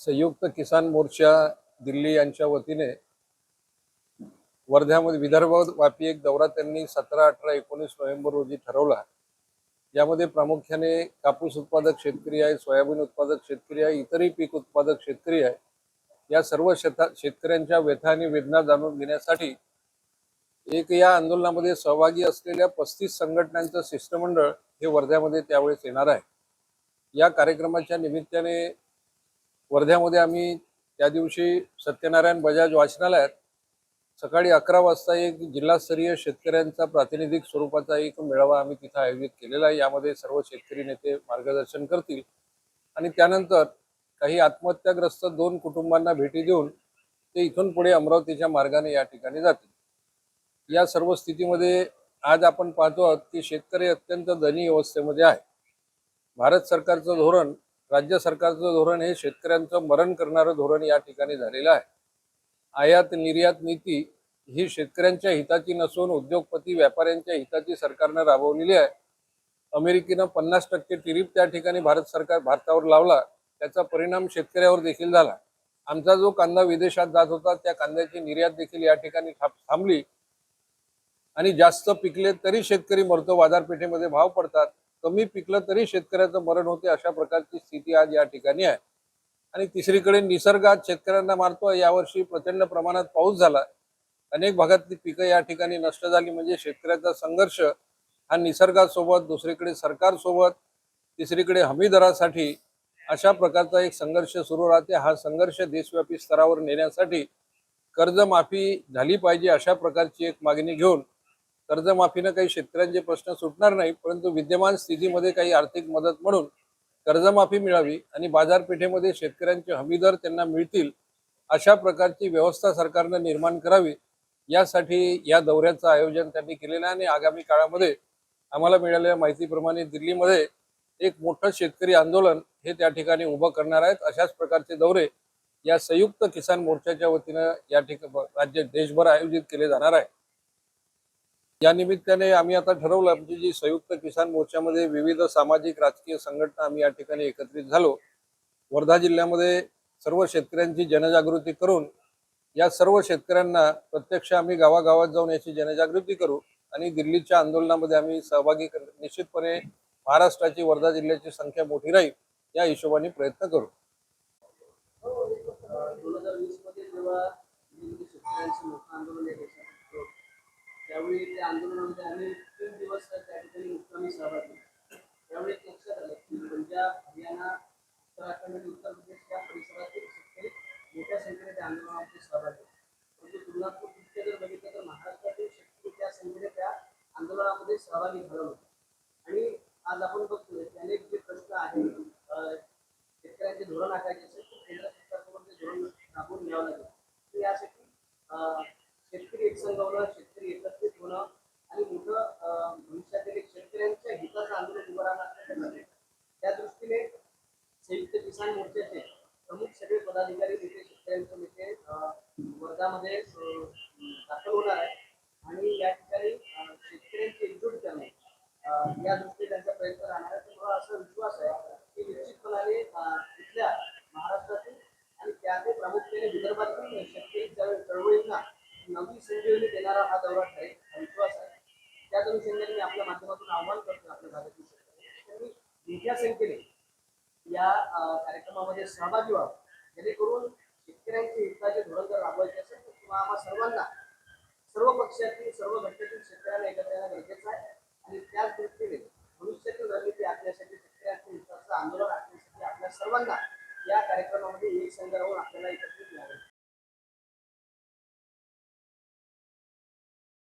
संयुक्त किसान मोर्चा दिल्ली यांच्या वतीने वर्ध्यामध्ये विदर्भव्यापी एक दौरा त्यांनी सतरा अठरा एकोणीस नोव्हेंबर रोजी ठरवला. यामध्ये प्रामुख्याने कापूस उत्पादक शेतकरी आहे सोयाबीन उत्पादक शेतकरी आहे इतरही पीक उत्पादक शेतकरी आहे. या सर्व शेता शेतकऱ्यांच्या व्यथा आणि वेदना जाणून घेण्यासाठी एक या आंदोलनामध्ये सहभागी असलेल्या पस्तीस संघटनांचं शिष्टमंडळ हे वर्ध्यामध्ये त्यावेळेस येणार आहे. या कार्यक्रमाच्या निमित्ताने वर्ध्यामध्ये आम्ही त्या दिवशी सत्यनारायण बजाज वाचनालयात सकाळी अकरा वाजता एक जिल्हास्तरीय शेतकऱ्यांचा प्रातिनिधिक स्वरूपाचा एक मेळावा आम्ही तिथं आयोजित केलेला आहे. यामध्ये सर्व शेतकरी नेते मार्गदर्शन करतील. आणि त्यानंतर काही आत्महत्याग्रस्त दोन कुटुंबांना भेटी देऊन ते इथून पुढे अमरावतीच्या मार्गाने या ठिकाणी जातील. या सर्व स्थितीमध्ये आज आपण पाहतो आहोत की शेतकरी अत्यंत दयनीय अवस्थेमध्ये आहे. भारत सरकारचं धोरण राज्य सरकारचं धोरण हे शेतकऱ्यांचं मरण करणारं धोरण या ठिकाणी झालेलं आहे. आयात निर्यात नीती ही शेतकऱ्यांच्या हिताची नसून उद्योगपती व्यापाऱ्यांच्या हिताची सरकारनं राबवलेली आहे. अमेरिकेनं पन्नास टक्के टिरीप त्या ठिकाणी भारत सरकार भारतावर लावला. त्याचा परिणाम शेतकऱ्यावर देखील झाला. आमचा जो कांदा विदेशात जात होता त्या कांद्याची निर्यात देखील या ठिकाणी थांबली. आणि जास्त पिकले तरी शेतकरी मरतो बाजारपेठेमध्ये भाव पडतात. कमी पिकलं तरी शेतकऱ्याचं मरण होते अशा प्रकारची स्थिती आज या ठिकाणी आहे. आणि तिसरीकडे निसर्गात शेतकऱ्यांना मारतो यावर्षी प्रचंड प्रमाणात पाऊस झाला. अनेक भागातली पिकं या ठिकाणी नष्ट झाली. म्हणजे शेतकऱ्याचा संघर्ष हा निसर्गासोबत दुसरीकडे सरकारसोबत तिसरीकडे हमी दरासाठी अशा प्रकारचा एक संघर्ष सुरू राहते. हा संघर्ष देशव्यापी स्तरावर नेण्यासाठी कर्जमाफी झाली पाहिजे अशा प्रकारची एक मागणी घेऊन कर्जमाफीनं काही शेतकऱ्यांचे प्रश्न सुटणार नाही परंतु विद्यमान स्थितीमध्ये काही आर्थिक मदत म्हणून कर्जमाफी मिळावी आणि बाजारपेठेमध्ये शेतकऱ्यांचे हमीदर त्यांना मिळतील अशा प्रकारची व्यवस्था सरकारनं निर्माण करावी यासाठी या दौऱ्याचं आयोजन त्यांनी केलेलं आहे आणि आगामी काळामध्ये आम्हाला मिळालेल्या माहितीप्रमाणे दिल्लीमध्ये एक मोठं शेतकरी आंदोलन हे त्या ठिकाणी उभं करणार आहेत. अशाच प्रकारचे दौरे या संयुक्त किसान मोर्चाच्या वतीनं या ठिकाणी राज्य देशभर आयोजित केले जाणार आहे. या निमित्ताने आम्ही आता ठरवलं म्हणजे जी संयुक्त किसान मोर्चामध्ये विविध सामाजिक राजकीय संघटना आम्ही या ठिकाणी एकत्रित झालो. वर्धा जिल्ह्यामध्ये सर्व शेतकऱ्यांची जनजागृती करून या सर्व शेतकऱ्यांना प्रत्यक्ष आम्ही गावागावात जाऊन याची जनजागृती करू आणि दिल्लीच्या आंदोलनामध्ये आम्ही सहभागी कर निश्चितपणे महाराष्ट्राची वर्धा जिल्ह्याची संख्या मोठी राहील या हिशोबाने प्रयत्न करू दोन हजार वीसमध्ये जेव्हा दिल्ली शेतकऱ्यांचं मोठं आंदोलन या देशात होतं, त्यावेळी त्या आंदोलनामध्ये आम्ही तीन दिवस त्या ठिकाणी मुक्कामी सहभागी होतो. लक्षात आलं की पंजाब हरियाणा उत्तराखंड आणि उत्तर प्रदेश या परिसरातील शेतकरी मोठ्या संख्येने त्या आंदोलनामध्ये सहभागी होते. परंतु तुलनात्मक जर बघितलं तर महाराष्ट्रातील शेतकरी त्या संख्येने त्या आंदोलनामध्ये सहभागी झाला होता आणि आज आपण बघतोय अनेक जे प्रश्न आहेत अं, शेतकऱ्यांचे धोरण आखायचे असेल तर केंद्र सरकारकडून ते धोरण राबवून घ्यावं लागेल तर यासाठी अं, शेतकरी एकसंघ होणं शेतकरी एकत्रित होणं आणि मोठं अं, भविष्यातील एक शेतकऱ्यांच्या हिताचं आंदोलन उभं राहणं अत्यंत गरजेचं आहे. त्या दृष्टीने संयुक्त किसान मोर्चाचे प्रमुख सगळे पदाधिकारी तिथे शेतकऱ्यांचे नेते वर्गामध्ये वर्धामध्ये दाखल होणार आहे आणि या ठिकाणी शेतकऱ्यांचे शेतकऱ्यांची एकजूट करणे या दृष्टीने त्यांचा प्रयत्न राहणार आहे. तर मला असा विश्वास आहे की निश्चितपणाने तिथल्या इथल्या महाराष्ट्रातील आणि त्यातील प्रामुख्याने विदर्भातील शेतकरी चळवळींना नवी संजीवनी देणारा हा दौरा ठरेल हा विश्वास आहे. त्याच अनुषंगाने मी आपल्या माध्यमातून आव्हान करतो आपल्या भागातील शेतकरी. त्यांनी मोठ्या संख्येने या कार्यक्रमामध्ये सहभागी व्हावं. जेणेकरून शेतकऱ्यांचे हिताचे धोरण जर राबवायचे असेल तर किंवा आम्हा सर्वांना सर्व पक्षातील सर्व घटकातील शेतकऱ्यांना एकत्र येणं गरजेचं आहे आणि त्याच दृष्टीने भविष्यातील रणनीती आखण्यासाठी शेतकऱ्यांच्या हिताचं आंदोलन आखण्यासाठी आपल्या सर्वांना या कार्यक्रमामध्ये एक संघ राहून आपल्याला एकत्र